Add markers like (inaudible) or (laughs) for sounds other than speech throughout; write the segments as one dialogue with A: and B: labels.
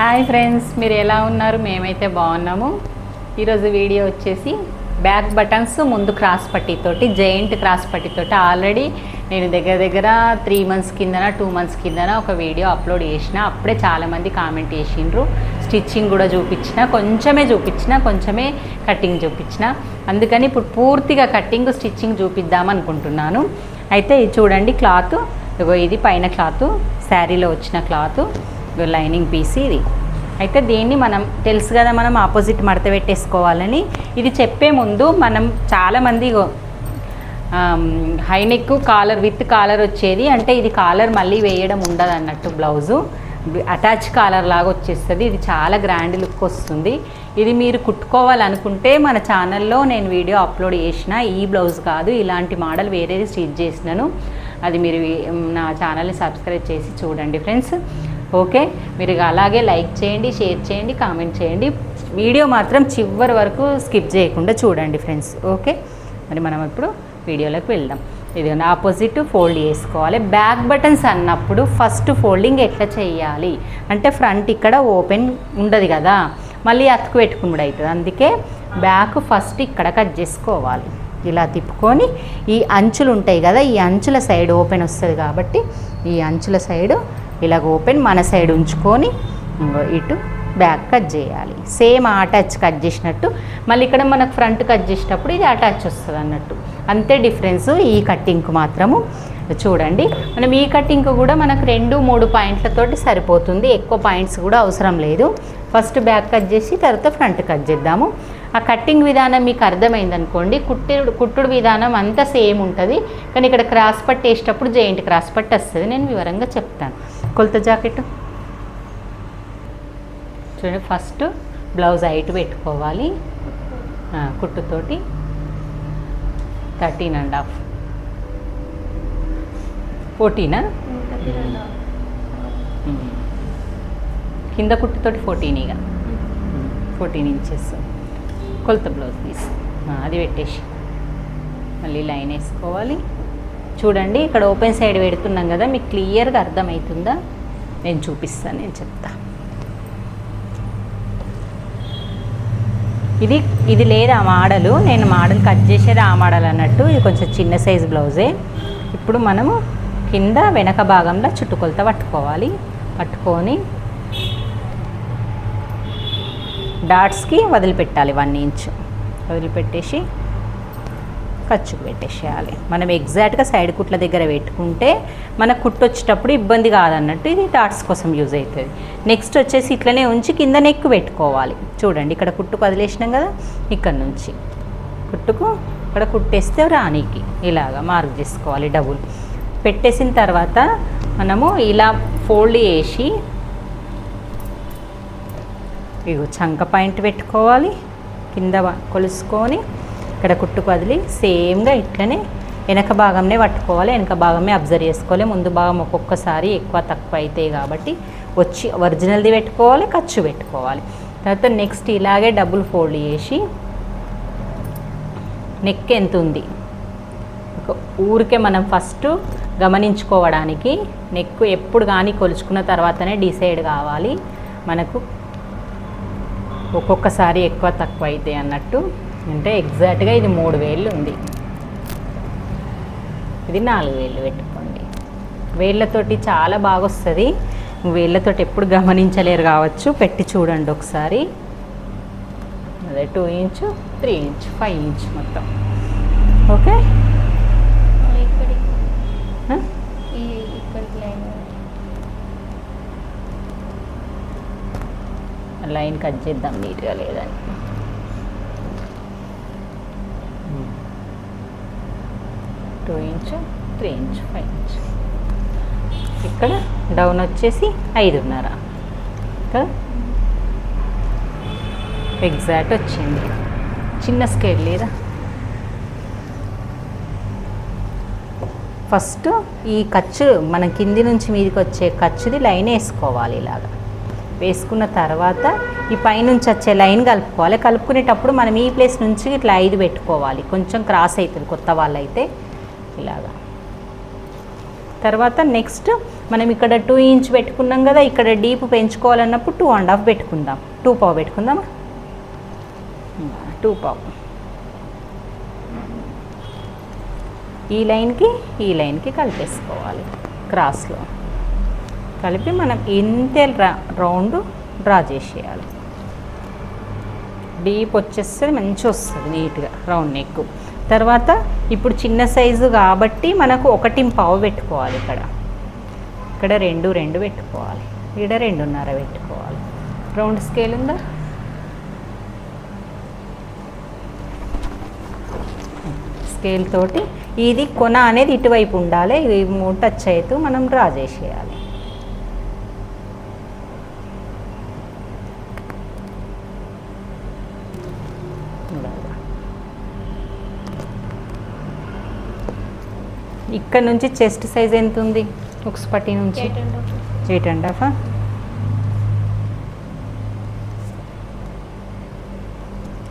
A: Hi friends మీరు ఎలా ఉన్నారు? మేమైతే బాగున్నాము. ఈరోజు వీడియో వచ్చేసి బ్యాక్ బటన్స్ ముందు క్రాస్ పట్టీతోటి జైంట్ క్రాస్ పట్టీతోటి. ఆల్రెడీ నేను దగ్గర దగ్గర త్రీ మంత్స్ కిందన టూ మంత్స్ కిందన ఒక వీడియో అప్లోడ్ చేసిన. అప్పుడే చాలామంది కామెంట్ చేసిండ్రు. స్టిచ్చింగ్ కూడా చూపించిన కొంచెమే చూపించిన కొంచెమే కటింగ్ చూపించిన. అందుకని ఇప్పుడు పూర్తిగా కటింగ్ స్టిచ్చింగ్ చూపిద్దాం అనుకుంటున్నాను. అయితే ఇది చూడండి క్లాత్. ఇదిగో ఇది పైన క్లాత్ శారీలో వచ్చిన క్లాత్. లైనింగ్ పీస్ ఇది. అయితే దీన్ని మనం తెలుసు కదా మనం ఆపోజిట్ మడత పెట్టేసుకోవాలని. ఇది చెప్పే ముందు మనం చాలామంది హైనెక్ కాలర్ విత్ కాలర్ వచ్చేది. అంటే ఇది కాలర్ మళ్ళీ వేయడం ఉండదు అన్నట్టు బ్లౌజు అటాచ్ కాలర్ లాగా వచ్చేస్తుంది. ఇది చాలా గ్రాండ్ లుక్ వస్తుంది. ఇది మీరు కుట్టుకోవాలనుకుంటే మన ఛానల్లో నేను వీడియో అప్లోడ్ చేసిన ఈ బ్లౌజ్ కాదు ఇలాంటి మోడల్ వేరేది స్టిచ్ చేసినాను. అది మీరు నా ఛానల్ని సబ్స్క్రైబ్ చేసి చూడండి ఫ్రెండ్స్. ఓకే? మీరు అలాగే లైక్ చేయండి షేర్ చేయండి కామెంట్ చేయండి. వీడియో మాత్రం చివరి వరకు స్కిప్ చేయకుండా చూడండి ఫ్రెండ్స్. ఓకే? మరి మనం ఇప్పుడు వీడియోలోకి వెళ్దాం. ఇది ఆపోజిట్ ఫోల్డ్ చేసుకోవాలి. బ్యాక్ బటన్స్ అన్నప్పుడు ఫస్ట్ ఫోల్డింగ్ ఎట్లా చేయాలి? అంటే ఫ్రంట్ ఇక్కడ ఓపెన్ ఉండదు కదా? మళ్ళీ అతుకు పెట్టుకున్నాడు అవుతుంది అందుకే బ్యాక్ ఫస్ట్ ఇక్కడ కట్ చేసుకోవాలి. ఇలా తిప్పుకొని ఈ అంచులు ఉంటాయి కదా ఈ అంచుల సైడ్ ఓపెన్ వస్తుంది కాబట్టి ఈ అంచుల సైడ్ ఇలాగ ఓపెన్ మన సైడ్ ఉంచుకొని ఇటు బ్యాక్ కట్ చేయాలి. సేమ్ అటాచ్ కట్ చేసినట్టు. మళ్ళీ ఇక్కడ మనకు ఫ్రంట్ కట్ చేసేటప్పుడు ఇది అటాచ్ వస్తుంది అన్నట్టు. అంతే డిఫరెన్స్ ఈ కట్టింగ్కు మాత్రము. చూడండి. మనం ఈ కట్టింగ్ కూడా మనకు రెండు మూడు పాయింట్లతోటి సరిపోతుంది. ఎక్కువ పాయింట్స్ కూడా అవసరం లేదు. ఫస్ట్ బ్యాక్ కట్ చేసి తర్వాత ఫ్రంట్ కట్ చేద్దాము. ఆ కట్టింగ్ విధానం మీకు అర్థమైంది అనుకోండి కుట్టుడు కుట్టుడు విధానం అంతా సేమ్ ఉంటుంది. కానీ ఇక్కడ క్రాస్ పట్టి వేసేటప్పుడు జెయింట్ క్రాస్ పట్టి వస్తుంది. నేను వివరంగా చెప్తాను. కొలత జాకెట్ చూడండి ఫస్ట్ బ్లౌజ్ హైట్ పెట్టుకోవాలి. కుట్టుతోటి థర్టీన్ అండ్ హాఫ్. ఫోర్టీనా? కింద కుట్టుతోటి ఫోర్టీన్ ఇక ఫోర్టీన్ ఇంచెస్ కొలత బ్లౌజ్ పీస్ అది పెట్టేసి. మళ్ళీ లైన్ వేసుకోవాలి. చూడండి ఇక్కడ ఓపెన్ సైడ్ పెడుతున్నాం కదా మీకు క్లియర్గా అర్థమవుతుందా నేను చూపిస్తాను నేను చెప్తా. ఇది ఇది లేదు ఆ మోడలు నేను మోడల్ కట్ చేసేది ఆ మోడల్ అన్నట్టు. ఇది కొంచెం చిన్న సైజ్ బ్లౌజే ఇప్పుడు మనము కింద వెనక భాగంలో చుట్టుకొలత పట్టుకోవాలి. పట్టుకొని డాట్స్కి వదిలిపెట్టాలి వన్ ఇంచ్. వదిలిపెట్టేసి ఖర్చుకు పెట్టేసేయాలి. మనం ఎగ్జాక్ట్గా సైడ్ కుట్ల దగ్గర పెట్టుకుంటే మన కుట్టు వచ్చేటప్పుడు ఇబ్బంది కాదన్నట్టు ఇది డాట్స్ కోసం యూజ్ అవుతుంది. నెక్స్ట్ వచ్చేసి ఇట్లనే ఉంచి కింద నెక్ పెట్టుకోవాలి. చూడండి ఇక్కడ కుట్టుకు వదిలేసినాం కదా ఇక్కడ నుంచి. కుట్టుకు ఇక్కడ కుట్టేస్తే రానీకి. ఇలాగా మార్క్ చేసుకోవాలి డబుల్. పెట్టేసిన తర్వాత మనము ఇలా ఫోల్డ్ చేసి ఇగో చంక పాయింట్ పెట్టుకోవాలి. కింద కొలుసుకొని ఇక్కడ కుట్టుకు వదిలి సేమ్గా ఇట్లనే వెనక భాగంనే పట్టుకోవాలి. వెనక భాగమే అబ్జర్వ్ చేసుకోవాలి. ముందు భాగం ఒక్కొక్కసారి ఎక్కువ తక్కువ అవుతాయి కాబట్టి వచ్చి ఒరిజినల్ది పెట్టుకోవాలి ఖర్చు పెట్టుకోవాలి. తర్వాత నెక్స్ట్ ఇలాగే డబుల్ ఫోల్డ్ చేసి నెక్ ఎంత ఉంది? ఊరికే మనం ఫస్ట్ గమనించుకోవడానికి నెక్ ఎప్పుడు కానీ కొలుచుకున్న తర్వాతనే డిసైడ్ కావాలి. మనకు ఒక్కొక్కసారి ఎక్కువ తక్కువ అయితే అన్నట్టు. అంటే ఎగ్జాక్ట్గా ఇది మూడు వేలు ఉంది. ఇది నాలుగు వేలు పెట్టుకోండి. వేళ్ళతోటి చాలా బాగా వస్తుంది వేళ్ళతోటి ఎప్పుడు గమనించలేరు కావచ్చు. పెట్టి చూడండి ఒకసారి. అదే two inch three inch five inch మొత్తం. ఓకే ఆ? లైన్ కట్ చేద్దాం నీట్గా లేదని. Two inch three inch five inch. ఇక్కడ డౌన్ వచ్చేసి ఐదున్నర. కదా ఎగ్జాక్ట్ వచ్చింది. చిన్న స్కేల్ లేదా? ఫస్ట్ ఈ ఖర్చు మన కింది నుంచి మీదకి వచ్చే ఖర్చుది లైన్ వేసుకోవాలి ఇలాగా. వేసుకున్న తర్వాత ఈ పైనుంచి వచ్చే లైన్ కలుపుకోవాలి. కలుపుకునేటప్పుడు మనం ఈ ప్లేస్ నుంచి ఇట్లా ఐదు పెట్టుకోవాలి. కొంచెం క్రాస్ అవుతుంది కొత్త వాళ్ళైతే. ఇలాగా. తర్వాత నెక్స్ట్ మనం ఇక్కడ టూ ఇంచ్ పెట్టుకున్నాం కదా ఇక్కడ డీప్ పెంచుకోవాలన్నప్పుడు టూ అండ్ హాఫ్ పెట్టుకుందాం. టూ పావు పెట్టుకుందామా? టూ పావు. ఈ లైన్కి ఈ లైన్కి కలిపేసుకోవాలి. క్రాస్లో. కలిపి మనం ఇంతే రౌండ్ డ్రా చేసేయాలి. డీప్ వచ్చేస్తుంది మంచిగా వస్తుంది నీట్గా రౌండ్ నెక్. తర్వాత ఇప్పుడు చిన్న సైజు కాబట్టి మనకు ఒకటి పావు పెట్టుకోవాలి ఇక్కడ. ఇక్కడ రెండు రెండు పెట్టుకోవాలి. ఇక్కడ రెండున్నర పెట్టుకోవాలి. రౌండ్ స్కేల్ ఉందా? స్కేల్ తోటి ఇది కొన అనేది ఇటువైపు ఉండాలి ఇవి టచ్ అవుతూ మనం డ్రా చేసేయాలి ఇలాగా. ఇక్కడ నుంచి చెస్ట్ సైజ్ ఎంత ఉంది? ఉక్స్పట్టి నుంచి.
B: Eight and half
A: eight and half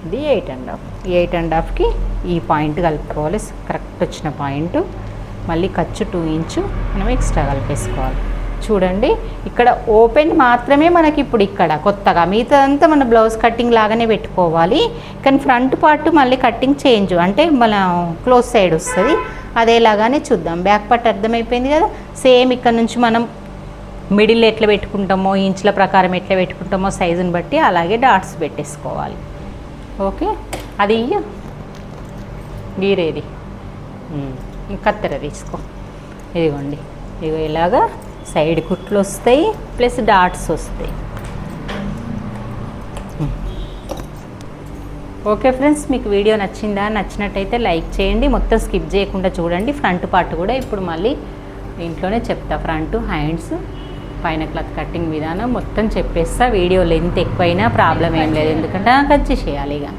A: ఇది ఎయిట్ అండ్ హాఫ్ ఈ ఎయిట్ అండ్ హాఫ్కి ఈ పాయింట్ కలుపుకోవాలి. కరెక్ట్ వచ్చిన పాయింట్ మళ్ళీ ఖర్చు టూ ఇంచు మనం ఎక్స్ట్రా కలిపేసుకోవాలి. చూడండి ఇక్కడ ఓపెన్ మాత్రమే మనకి ఇప్పుడు ఇక్కడ. కొత్తగా మిగతాదంతా మన బ్లౌజ్ కటింగ్ లాగానే పెట్టుకోవాలి. కానీ ఫ్రంట్ పార్ట్ మళ్ళీ కటింగ్ చేంజ్ అంటే మన క్లోజ్ సైడ్ వస్తుంది. అదేలాగానే చూద్దాం. బ్యాక్ పార్ట్ అర్థమైపోయింది కదా? సేమ్ ఇక్కడ నుంచి మనం మిడిల్ ఎట్లా పెట్టుకుంటామో ఇంచుల ప్రకారం ఎట్లా పెట్టుకుంటామో సైజుని బట్టి అలాగే డాట్స్ పెట్టేసుకోవాలి. ఓకే? అది ఇయ్య. గీరేది. కత్తెర తీసుకో. ఇదిగోండి. ఇదిగో ఇలాగా సైడ్ కుట్లు వస్తాయి ప్లస్ డాట్స్ వస్తాయి. ఓకే ఫ్రెండ్స్ మీకు వీడియో నచ్చిందా? నచ్చినట్టయితే లైక్ చేయండి. మొత్తం స్కిప్ చేయకుండా చూడండి. ఫ్రంట్ పార్ట్ కూడా ఇప్పుడు మళ్ళీ ఇంట్లోనే చెప్తా. ఫ్రంట్ హ్యాండ్స్ పైన క్లాత్ కటింగ్ విధానం మొత్తం చెప్పేస్తా. వీడియో లెంత్ ఎక్కువైనా ప్రాబ్లం ఏం లేదు. ఎందుకంటే కట్ చేయాలి ఇక.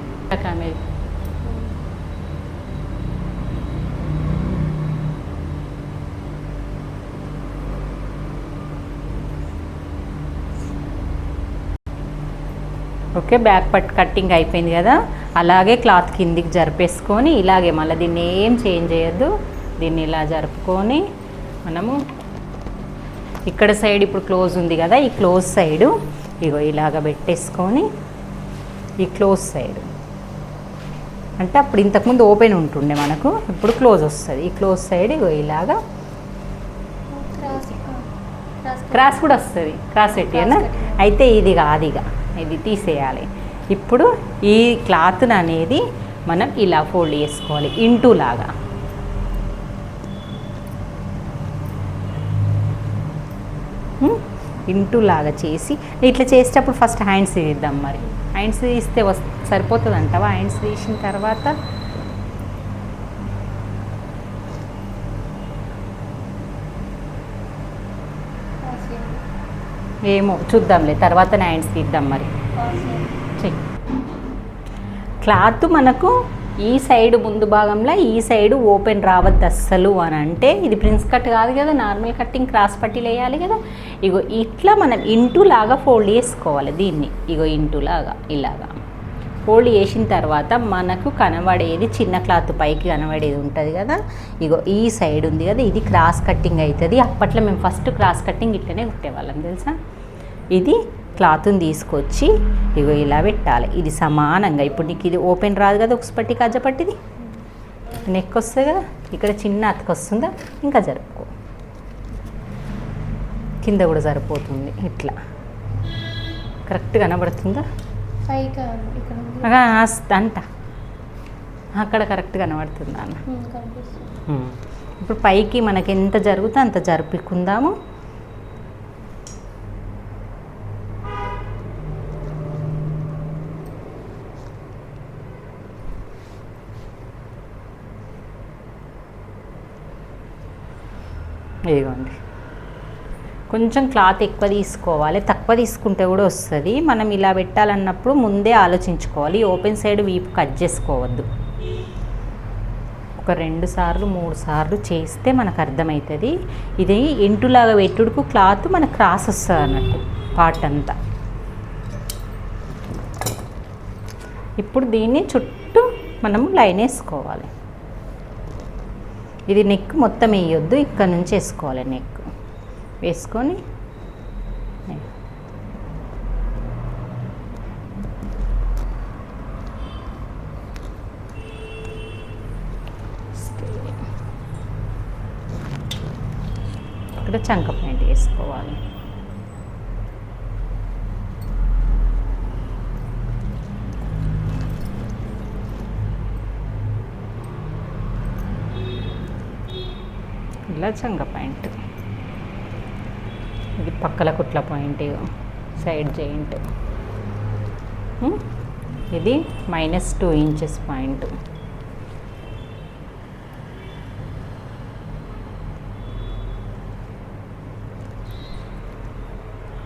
A: ఓకే బ్యాక్ పట్ కట్టింగ్ అయిపోయింది కదా. అలాగే క్లాత్ కిందికి జరిపేసుకొని ఇలాగే మళ్ళీ దీన్ని ఏం చేంజ్ చేయొద్దు. దీన్ని ఇలా జరుపుకొని మనము ఇక్కడ సైడ్ ఇప్పుడు క్లోజ్ ఉంది కదా ఈ క్లోజ్ సైడు ఇగో ఇలాగ పెట్టేసుకొని ఈ క్లోజ్ సైడ్. అంటే అప్పుడు ఇంతకుముందు ఓపెన్ ఉంటుండే మనకు ఇప్పుడు క్లోజ్ వస్తుంది. ఈ క్లోజ్ సైడ్ ఇగో ఇలాగా
B: క్రాస్
A: కూడా వస్తుంది. క్రాస్ పెట్టినా? అయితే ఇది కాదు ఇక ఇది తీసేయాలి. ఇప్పుడు ఈ క్లాత్ అనేది మనం ఇలా ఫోల్డ్ చేసుకోవాలి. ఇంటూ లాగా. ఇంటూ లాగా చేసి ఇట్లా చేసేటప్పుడు ఫస్ట్ హ్యాండ్స్ తీద్దాం మరి. హ్యాండ్స్ తీస్తే వస్ సరిపోతుంది అంటావా హ్యాండ్స్ తీసిన తర్వాత ఏమో చూద్దాంలే. తర్వాత హ్యాండ్స్ తీద్దాం మరి. చెయ్యి క్లాత్ మనకు ఈ సైడ్ ముందు భాగంలో ఈ సైడ్ ఓపెన్ రావద్దు అస్సలు అని అంటే ఇది ప్రిన్స్ కట్ కాదు కదా నార్మల్ కట్టింగ్ క్రాస్ పట్టీలు వేయాలి కదా. ఇగో ఇట్లా మనం ఇంటూ లాగా ఫోల్డ్ చేసుకోవాలి దీన్ని. ఇగో ఇంటూ లాగా ఇలాగా. ఫోల్డ్ చేసిన తర్వాత మనకు కనబడేది చిన్న క్లాత్ పైకి కనబడేది ఉంటుంది కదా. ఇగో ఈ సైడ్ ఉంది కదా ఇది క్రాస్ కట్టింగ్ అవుతుంది అప్పట్లో మేము ఫస్ట్ క్రాస్ కట్టింగ్ ఇట్లనే కుట్టేవాళ్ళం తెలుసా? ఇది క్లాత్ని తీసుకొచ్చి ఇగో ఇలా పెట్టాలి. ఇది సమానంగా. ఇప్పుడు నీకు ఇది ఓపెన్ రాదు కదా ఒక పట్టి కజ్జపట్టిది నెక్ వస్తుంది కదా ఇక్కడ చిన్న అతక వస్తుందా? ఇంకా జరుపుకో. కింద కూడా సరిపోతుంది ఇట్లా. కరెక్ట్ కనబడుతుందా? అంట. అక్కడ కరెక్ట్ కనబడుతుందా అన్న. ఇప్పుడు పైకి మనకి ఎంత జరుగుతుందో అంత జరుపుకుందాము. ఇదిగోండి కొంచెం క్లాత్ ఎక్కువ తీసుకోవాలి. తక్కువ తీసుకుంటే కూడా వస్తుంది. మనం ఇలా పెట్టాలన్నప్పుడు ముందే ఆలోచించుకోవాలి. ఓపెన్ సైడ్ వీపు కట్ చేసుకోవద్దు. ఒక రెండు సార్లు మూడు సార్లు చేస్తే మనకు అర్థమవుతుంది. ఇది ఎంటులాగా పెట్టుడుకు క్లాత్ మనకు క్రాస్ వస్తుంది అన్నట్టు పార్ట్ అంతా. ఇప్పుడు దీన్ని చుట్టూ మనం లైన్ వేసుకోవాలి. ఇది నెక్ మొత్తం వేయొద్దు ఇక్కడ నుంచి వేసుకోవాలి నెక్. వేసుకొని ఇక్కడ చంక పాయింట్ వేసుకోవాలి. ఇలా పాయింట్. ఇది పక్కల కుట్ల పాయింట్ సైడ్ జాయింట్. ఇది minus two inches point.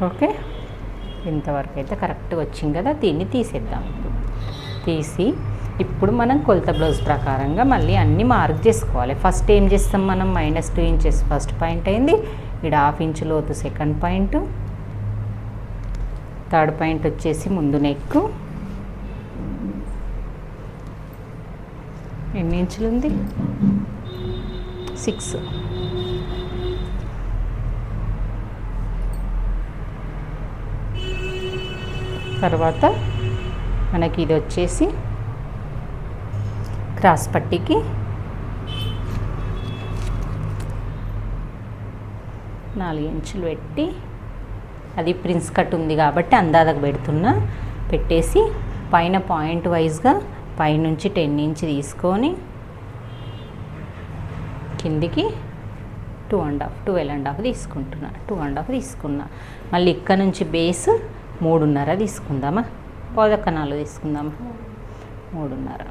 A: Okay? ఇంతవరకు అయితే కరెక్ట్గా వచ్చింది కదా దీన్ని తీసేద్దాం. తీసి ఇప్పుడు మనం కొలత బ్లౌజ్ ప్రకారంగా మళ్ళీ అన్నీ మార్క్ చేసుకోవాలి. ఫస్ట్ ఏం చేస్తాం మనం? Minus two inches first point అయింది. ఇక్కడ హాఫ్ ఇంచ్ లోతు సెకండ్ పాయింట్ థర్డ్ పాయింట్ వచ్చేసి ముందు నెక్ ఎన్ని ఇంచులు ఉంది? సిక్స్ తర్వాత మనకి ఇది వచ్చేసి క్రాస్ పట్టీకి నాలుగు ఇంచులు పెట్టి అది ప్రిన్స్ కట్ ఉంది కాబట్టి అందాదకు పెడుతున్నా. పెట్టేసి పైన పాయింట్ వైజ్గా పైనుంచి టెన్ ఇంచ్ తీసుకొని కిందికి two and half twelve and half తీసుకుంటున్నా. టూ అండ్ హాఫ్ తీసుకున్నా. మళ్ళీ ఇక్కడ నుంచి బేస్ మూడున్నర తీసుకుందామా? పోదక్క నాలుగు తీసుకుందామా? మూడున్నర.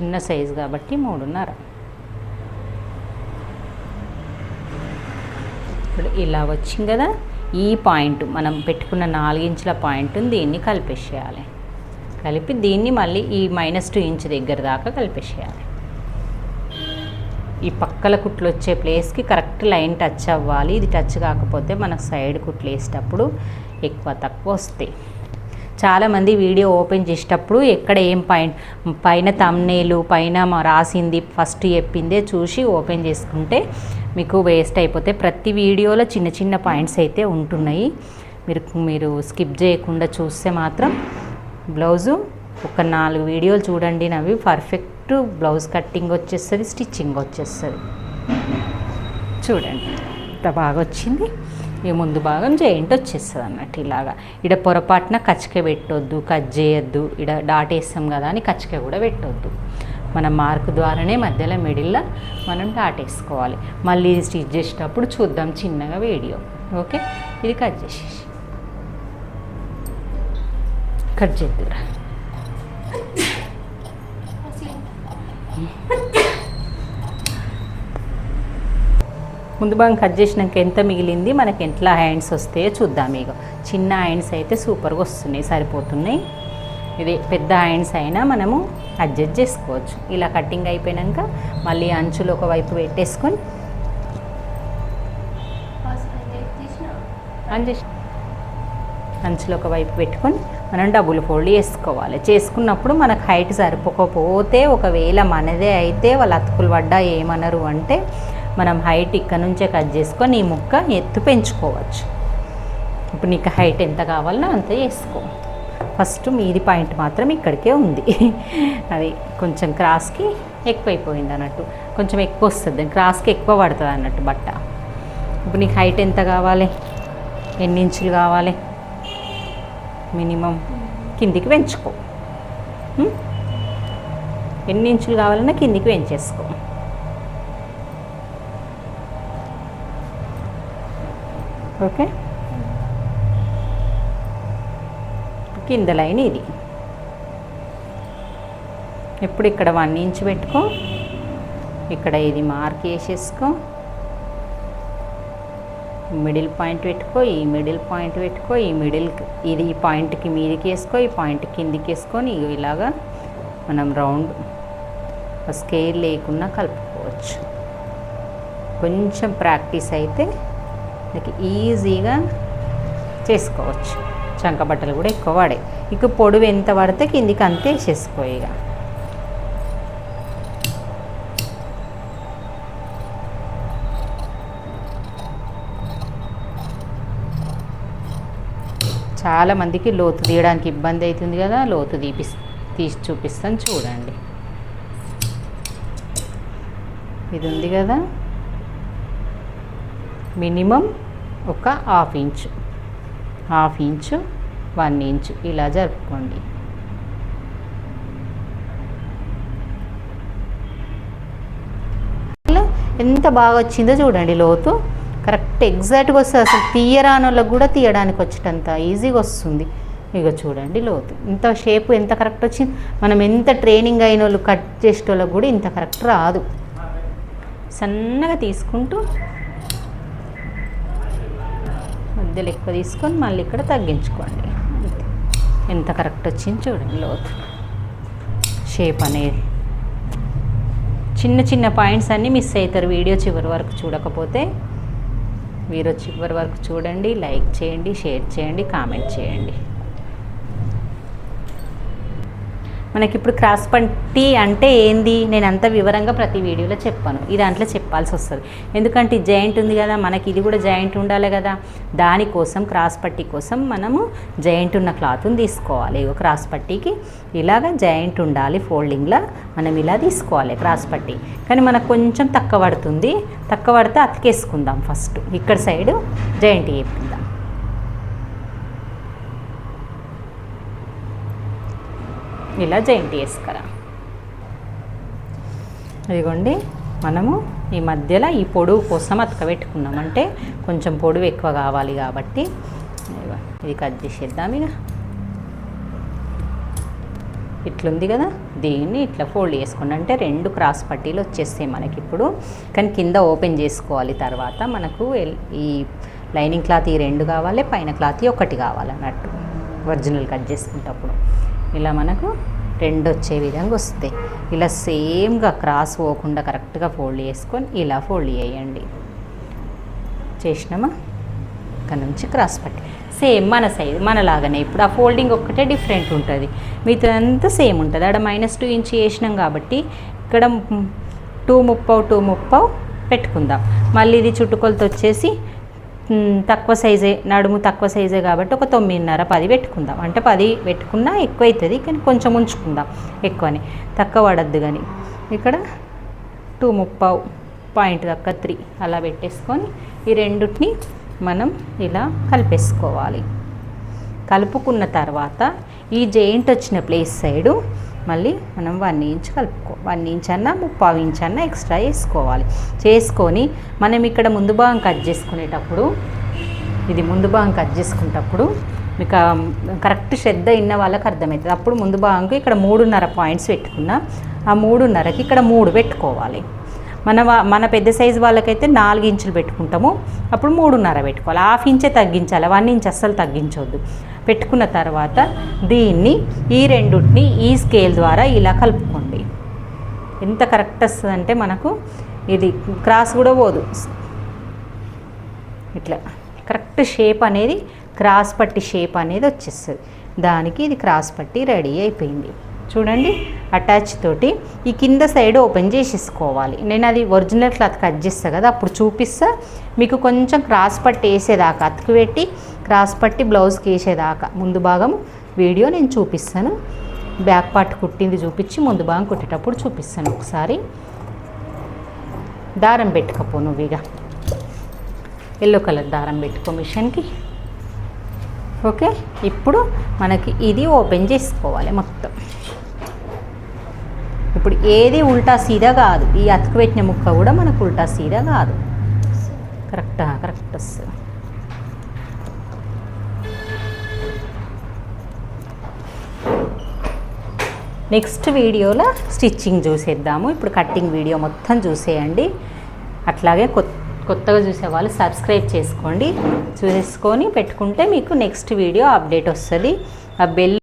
A: చిన్న సైజు కాబట్టి మూడున్నర. ఇప్పుడు ఇలా వచ్చింది కదా ఈ పాయింట్ మనం పెట్టుకున్న నాలుగించుల పాయింట్ దీన్ని కలిపేసేయాలి. కలిపి దీన్ని మళ్ళీ ఈ మైనస్ టూ ఇంచ్ దగ్గర దాకా కలిపేసేయాలి. ఈ పక్కల కుట్లు వచ్చే ప్లేస్కి కరెక్ట్ లైన్ టచ్ అవ్వాలి. ఇది టచ్ కాకపోతే మనకు సైడ్ కుట్లు వేసేటప్పుడు ఎక్కువ తక్కువ వస్తాయి. చాలామంది వీడియో ఓపెన్ చేసేటప్పుడు ఎక్కడ ఏం పాయింట్ పైన తమ్నేలు పైన రాసింది ఫస్ట్ చెప్పిందే చూసి ఓపెన్ చేసుకుంటే మీకు వేస్ట్ అయిపోతే ప్రతి వీడియోలో చిన్న చిన్న పాయింట్స్ అయితే ఉంటున్నాయి. మీరు మీరు స్కిప్ చేయకుండా చూస్తే మాత్రం బ్లౌజు ఒక నాలుగు వీడియోలు చూడండి నవి పర్ఫెక్ట్ బ్లౌజ్ కట్టింగ్ వచ్చేస్తుంది స్టిచ్చింగ్ వచ్చేస్తుంది. చూడండి ఇంత బాగా వచ్చింది. ఈ ముందు భాగం జాయింట్ వచ్చేస్తుంది అన్నట్టు ఇలాగా. ఇడ పొరపాటున కచ్చిక పెట్టొద్దు కట్ చేయొద్దు ఇడ డాట్ వేస్తాం కదా అని కచ్చిక కూడా పెట్టొద్దు. మన మార్క్ ద్వారానే మధ్యలో మిడిల్లో మనం డాట్ వేసుకోవాలి మళ్ళీ ఇది స్టిచ్ చేసేటప్పుడు చూద్దాం చిన్నగా వీడియో. ఓకే? ఇది కట్ చేసేసి. కట్ చేద్దురా. ముందు భాగం కట్ చేసినాక ఎంత మిగిలింది? మనకి ఎట్లా హ్యాండ్స్ వస్తాయో చూద్దాం ఇక చిన్న హ్యాండ్స్ అయితే సూపర్గా వస్తున్నాయి సరిపోతున్నాయి. ఇది పెద్ద హ్యాండ్స్ అయినా మనము అడ్జస్ట్ చేసుకోవచ్చు. ఇలా కటింగ్ అయిపోయాక మళ్ళీ అంచులు ఒకవైపు పెట్టేసుకొని అంజస్ట్ అంచులు ఒకవైపు పెట్టుకొని మనం డబుల్ ఫోల్డ్ చేసుకోవాలి. చేసుకున్నప్పుడు మనకు హైట్ సరిపోకపోతే ఒకవేళ మనదే అయితే వాళ్ళు అతుకులు పడ్డా ఏమనరు అంటే మనం హైట్ ఇక్కడ నుంచే కట్ చేసుకొని ఈ ముక్క ఎత్తు పెంచుకోవచ్చు. ఇప్పుడు నీకు హైట్ ఎంత కావాలన్నా అంత వేసుకో. ఫస్ట్ మీది పాయింట్ మాత్రం ఇక్కడికే ఉంది. (laughs) అది కొంచెం క్రాస్కి ఎక్కువైపోయింది అన్నట్టు. కొంచెం ఎక్కువ వస్తుంది. క్రాస్కి ఎక్కువ పడుతుంది అన్నట్టు బట్ట. ఇప్పుడు నీకు హైట్ ఎంత కావాలి? ఎన్ని ఇంచులు కావాలి? మినిమం కిందికి పెంచుకో. Hmm? ఎన్ని ఇంచులు కావాలన్నా కిందికి పెంచేసుకో. ఓకే. కింద లైన్ ఇది. ఇప్పుడు ఇక్కడ వన్ ఇంచ్ పెట్టుకో. ఇక్కడ ఇది మార్క్ వేసేసుకో మిడిల్ పాయింట్ పెట్టుకో ఈ మిడిల్ పాయింట్ పెట్టుకో ఈ మిడిల్ ఇది ఈ పాయింట్కి మీదికి వేసుకో ఈ పాయింట్ కిందికి వేసుకొని ఇలాగా మనం రౌండ్ స్కేల్ లేకుండా కలుపుకోవచ్చు. కొంచెం ప్రాక్టీస్ అయితే మనకి ఈజీగా చేసుకోవచ్చు. చంక బట్టలు కూడా ఎక్కువ వాడే. ఇక పొడవు ఎంత పడితే కిందికి అంతే వేసేసుకో ఇక. చాలామందికి లోతు తీయడానికి ఇబ్బంది అవుతుంది కదా లోతు తీపి తీసి చూపిస్తాను చూడండి. ఇది ఉంది కదా. మినిమం ఒక half inch. Half inch one inch. ఇలా జరుపుకోండి. ఎంత బాగా వచ్చిందో చూడండి లోతు. కరెక్ట్ ఎగ్జాక్ట్గా వస్తుంది. అసలు తీయరాని వాళ్ళకి కూడా తీయడానికి వచ్చేటంత ఈజీగా వస్తుంది. ఇక చూడండి లోతు. ఇంత షేప్ ఎంత కరెక్ట్ వచ్చింది. మనం ఎంత ట్రైనింగ్ అయిన వాళ్ళు కట్ చేసే వాళ్ళకి కూడా ఇంత కరెక్ట్ రాదు. సన్నగా తీసుకుంటూ మధ్యలో ఎక్కువ తీసుకొని మళ్ళీ ఇక్కడ తగ్గించుకోండి. ఎంత కరెక్ట్ వచ్చింది చూడండి లోతు. షేప్ అనేది. చిన్న చిన్న పాయింట్స్ అన్నీ మిస్ అవుతారు వీడియో చివరి వరకు చూడకపోతే. మీరు చివరి వరకు చూడండి లైక్ చేయండి షేర్ చేయండి కామెంట్ చేయండి. మనకి ఇప్పుడు క్రాస్ పట్టి అంటే ఏంది? నేను అంత వివరంగా ప్రతి వీడియోలో చెప్పాను. ఈ దాంట్లో చెప్పాల్సి వస్తుంది. ఎందుకంటే జాయింట్ ఉంది కదా మనకి ఇది కూడా జాయింట్ ఉండాలి కదా. దానికోసం క్రాస్ పట్టి కోసం మనము జాయింట్ ఉన్న క్లాత్ని తీసుకోవాలి. క్రాస్ పట్టీకి ఇలాగ జాయింట్ ఉండాలి. ఫోల్డింగ్లో మనం ఇలా తీసుకోవాలి క్రాస్ పట్టి. కానీ మనకు కొంచెం తక్కువ పడుతుంది. తక్కువ పడితే అతికేసుకుందాం ఫస్ట్. ఇక్కడ సైడ్ జాయింట్ చేపిద్దాం. ఇలా జాయింట్ చేసుకురా. ఇదిగోండి మనము ఈ మధ్యలో ఈ పొడువు కోసం అతకబెట్టుకున్నాం అంటే కొంచెం పొడువు ఎక్కువ కావాలి కాబట్టి. ఇది కట్ చేసేద్దాం ఇక. ఇట్లుంది కదా దీన్ని ఇట్లా ఫోల్డ్ చేసుకోండి. అంటే రెండు క్రాస్ పట్టీలు వచ్చేస్తాయి మనకి ఇప్పుడు. కానీ కింద ఓపెన్ చేసుకోవాలి తర్వాత. మనకు ఎల్- ఈ లైనింగ్ క్లాత్ ఈ రెండు కావాలి పైన క్లాత్ ఈ ఒకటి కావాలి అన్నట్టు. ఒరిజినల్ కట్ చేసుకునేటప్పుడు ఇలా మనకు రెండు వచ్చే విధంగా వస్తాయి. ఇలా సేమ్గా క్రాస్ పోకుండా కరెక్ట్గా ఫోల్డ్ చేసుకొని ఇలా ఫోల్డ్ చేయండి. చేసినామా? ఇక్కడ నుంచి క్రాస్ పట్టి. సేమ్ మన సైజ్ మనలాగానే. ఇప్పుడు ఆ ఫోల్డింగ్ ఒక్కటే డిఫరెంట్ ఉంటుంది. మిగతా అంతా సేమ్ ఉంటుంది. ఆడ మైనస్ టూ ఇంచ్ వేసినాం కాబట్టి ఇక్కడ టూ ముప్పావు టూ ముప్పావు పెట్టుకుందాం. మళ్ళీ ఇది చుట్టుకొలత వచ్చేసి తక్కువ సైజే నడుము తక్కువ సైజే కాబట్టి ఒక తొమ్మిదిన్నర పది పెట్టుకుందాం. అంటే పది పెట్టుకున్నా ఎక్కువ అవుతుంది కానీ కొంచెం ఉంచుకుందాం ఎక్కువని. తక్కువ పడద్దు కానీ. ఇక్కడ టూ ముప్పావు పాయింట్ తక్క త్రీ అలా పెట్టేసుకొని ఈ రెండుటిని మనం ఇలా కలిపేసుకోవాలి. కలుపుకున్న తర్వాత ఈ జెయింట్ వచ్చిన ప్లేస్ సైడు మళ్ళీ మనం వన్ ఇంచ్ కలుపుకో వన్ ఇంచ్ అన్నా ముప్పావు ఇంచ్ అన్నా ఎక్స్ట్రా వేసుకోవాలి. చేసుకొని మనం ఇక్కడ ముందు భాగం కట్ చేసుకునేటప్పుడు ఇది ముందు భాగం కట్ చేసుకునేటప్పుడు మీకు కరెక్ట్ శ్రద్ధ ఇన్న వాళ్ళకి అర్థమవుతుంది. అప్పుడు ముందు భాగంకి ఇక్కడ మూడున్నర పాయింట్స్ పెట్టుకున్నా ఆ మూడున్నరకి ఇక్కడ మూడు పెట్టుకోవాలి. మన మన పెద్ద సైజు వాళ్ళకైతే నాలుగు ఇంచులు పెట్టుకుంటాము. అప్పుడు మూడున్నర పెట్టుకోవాలి. హాఫ్ ఇంచే తగ్గించాలి. వన్ ఇంచ్ అస్సలు తగ్గించవద్దు పెట్టుకున్న తర్వాత దీన్ని ఈ రెండుని ఈ స్కేల్ ద్వారా ఇలా కలుపుకోండి. ఎంత కరెక్ట్ వస్తుందంటే మనకు ఇది క్రాస్ కూడా పోదు. ఇట్లా. కరెక్ట్ షేప్ అనేది క్రాస్ పట్టి షేప్ అనేది వచ్చేస్తుంది. దానికి ఇది క్రాస్ పట్టి రెడీ అయిపోయింది. చూడండి అటాచ్ తోటి ఈ కింద సైడ్ ఓపెన్ చేసేసుకోవాలి. నేను అది ఒరిజినల్ క్లాత్ కట్ చేస్తా కదా అప్పుడు చూపిస్తా. మీకు కొంచెం క్రాస్ పట్టి వేసేదాకా అతుకు పెట్టి క్రాస్ పట్టి బ్లౌజ్కి వేసేదాకా. ముందు భాగం వీడియో నేను చూపిస్తాను. బ్యాక్ పార్ట్ కుట్టింది చూపించి ముందు భాగం కుట్టేటప్పుడు చూపిస్తాను ఒకసారి. దారం పెట్టుకపో నువ్వు ఇక. ఎల్లో కలర్ దారం పెట్టుకో మిషన్కి ఓకే ఇప్పుడు మనకి ఇది ఓపెన్ చేసుకోవాలి మొత్తం. ఇప్పుడు ఏది ఉల్టా సీదా కాదు. ఈ అతుకు పెట్టిన ముక్క కూడా మనకు ఉల్టా సీదా కాదు. కరెక్టా? కరెక్ట్ వస్తుంది నెక్స్ట్ వీడియోలో స్టిచ్చింగ్ చూసేద్దాము. ఇప్పుడు కట్టింగ్ వీడియో మొత్తం చూసేయండి. అట్లాగే కొత్త కొత్తగా చూసే వాళ్ళు సబ్స్క్రైబ్ చేసుకోండి. చూసేసుకొని పెట్టుకుంటే మీకు నెక్స్ట్ వీడియో అప్డేట్ వస్తుంది. ఆ బెల్